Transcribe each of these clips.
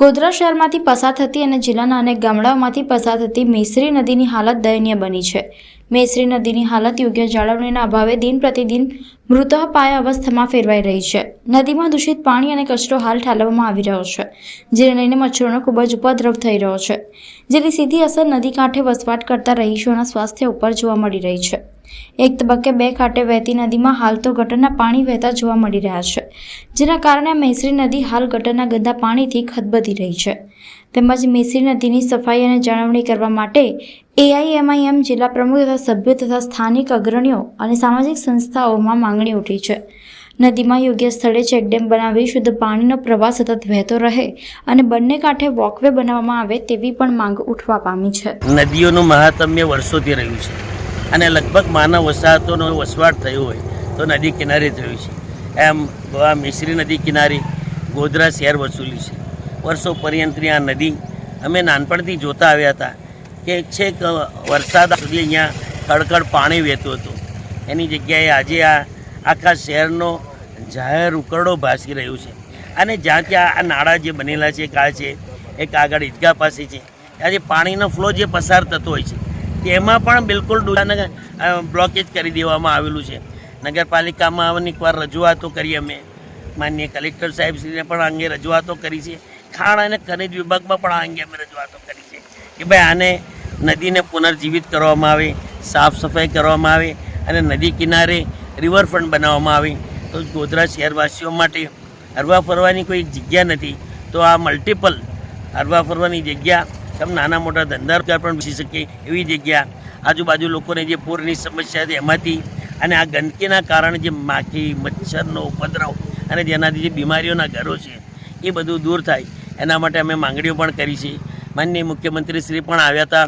ગોધરા શહેરમાંથી પસાર થતી અને જિલ્લાના અનેક ગામડાઓમાંથી પસાર થતી મેસરી નદીની હાલત દયનીય બની છે. મેસરી નદીની હાલત યોગ્ય જાળવણીના અભાવે દિન પ્રતિદિન પાયા અવસ્થામાં ફેરવાઈ રહી છે. નદીમાં દૂષિત પાણી અને કચરો હાલ ઠાલવવામાં આવી રહ્યો છે, જેને લઈને મચ્છરોનો ખૂબ જ ઉપદ્રવ થઈ રહ્યો છે. જેની સીધી અસર નદી કાંઠે વસવાટ કરતા રહીશોના સ્વાસ્થ્ય ઉપર જોવા મળી રહી છે. એક તબક્કે બે કાંઠે વહેતી નદીમાં હાલ તો ગટરના પાણી વહેતા જોવા મળી રહ્યા છે, જેના કારણે મેસરી નદી હાલ ગટરના ગંદા પાણીથી ખદબદી રહી છે. તેમજ મેસરી નદીની સફાઈ અને જાળવણી કરવા માટે એઆઈએમઆઈએમ જિલ્લા પ્રમુખ તથા સભ્યો તથા સ્થાનિક અગ્રણીઓ અને સામાજિક સંસ્થાઓમાં માંગણી ઉઠી છે. નદીમાં યોગ્ય સ્થળે ચેકડેમ બનાવી શુદ્ધ પાણીનો પ્રવાહ સતત વહેતો રહે અને બંને કાંઠે વોકવે બનાવવામાં આવે તેવી પણ માંગ ઉઠવા પામી છે. નદીઓનું મહાત્મ્ય વર્ષોથી રહ્યું છે. અને લગભગ માનવ વસાહતોનો વસવાટ થયો હોય તો નદી કિનારે થયું છે. એમ આ મિશ્રી નદી કિનારે, ગોધરા શહેર વસૂલી છે. વર્ષો પર્યંતની આ નદી અમે નાનપણથી જોતા આવ્યા હતા કે છેક વરસાદ સુધી અહીંયા કડકડ પાણી વહેતું હતું. એની જગ્યાએ આજે આ આખા શહેરનો જાહેર ઉકરડો ભાસી રહ્યું છે. અને જ્યાં ત્યાં આ નાળા જે બનેલા છે, કાળ છે, એક આગળ ઈદગાહ પાસે છે. આજે પાણીનો ફ્લો જે પસાર થતો હોય છે તેમાં પણ બિલકુલ ડોલાને બ્લોકેજ કરી દેવામાં આવેલું છે. નગરપાલિકામાં અનેક વાર રજૂઆતો કરી અમે. માનનીય કલેક્ટર સાહેબશ્રીને પણ આ અંગે રજૂઆતો કરી છે. ખાણ અને ખનિજ વિભાગમાં પણ આ અંગે અમે રજૂઆતો કરી છે કે ભાઈ આને નદીને પુનર્જીવિત કરવામાં આવે, સાફ સફાઈ કરવામાં આવે અને નદી કિનારે રિવરફ્રન્ટ બનાવવામાં આવે. તો ગોધરા શહેરવાસીઓ માટે હરવા ફરવાની કોઈ જગ્યા નથી. તો આ મલ્ટિપલ હરવા ફરવાની જગ્યા સમ નાના મોટા ધંધા પણ બેસી શકે એવી જગ્યા. આજુબાજુ લોકોને જે પૂરની સમસ્યા છે એમાંથી અને આ ગંદકીના કારણે જે માખી, મચ્છરનો ઉપદ્રવ અને જેનાથી જે બીમારીઓના ઘરો છે, એ બધું દૂર થાય. એના માટે અમે માંગણીઓ પણ કરી છે. માનનીય મુખ્યમંત્રી શ્રી પણ આવ્યા હતા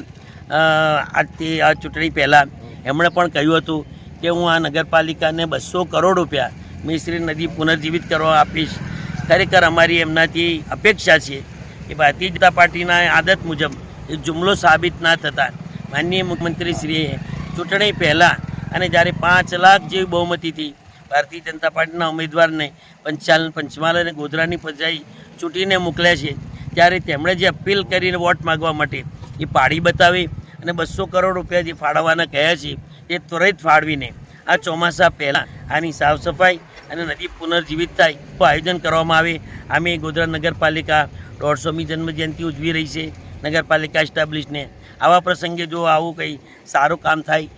આજથી આ ચૂંટણી પહેલાં. એમણે પણ કહ્યું હતું કે હું આ નગરપાલિકાને બસો કરોડ રૂપિયા મિશ્રી નદી પુનર્જીવિત કરવા આપીશ. ખરેખર અમારી એમનાથી અપેક્ષા છે કે ભારતીય જનતા પાર્ટીના આદત મુજબ એ જુમલો સાબિત ના થતા માનનીય મુખ્યમંત્રીશ્રીએ ચૂંટણી પહેલાં અને જ્યારે પાંચ લાખ જેવી બહુમતીથી ભારતીય જનતા પાર્ટીના ઉમેદવારને પંચાલ પંચમહાલ અને ગોધરાની પંચાઈ ચૂંટીને મોકલ્યા છે, ત્યારે તેમણે જે અપીલ કરીને વોટ માગવા માટે એ પાડી બતાવી અને બસો કરોડ રૂપિયા જે ફાળવવાના કહ્યા છે, એ ત્વરિત ફાળવીને આ ચોમાસા પહેલાં આની સાફ સફાઈ અને નદી પુનર્જીવિત થાય તો આયોજન કરવામાં આવે. અમે ગોધરા નગરપાલિકા દોઢસોમી જન્મજયંતિ ઉજવી રહી છે નગરપાલિકા એસ્ટાબ્લિશને આવા પ્રસંગે જો આવું કંઈ સારું કામ થાય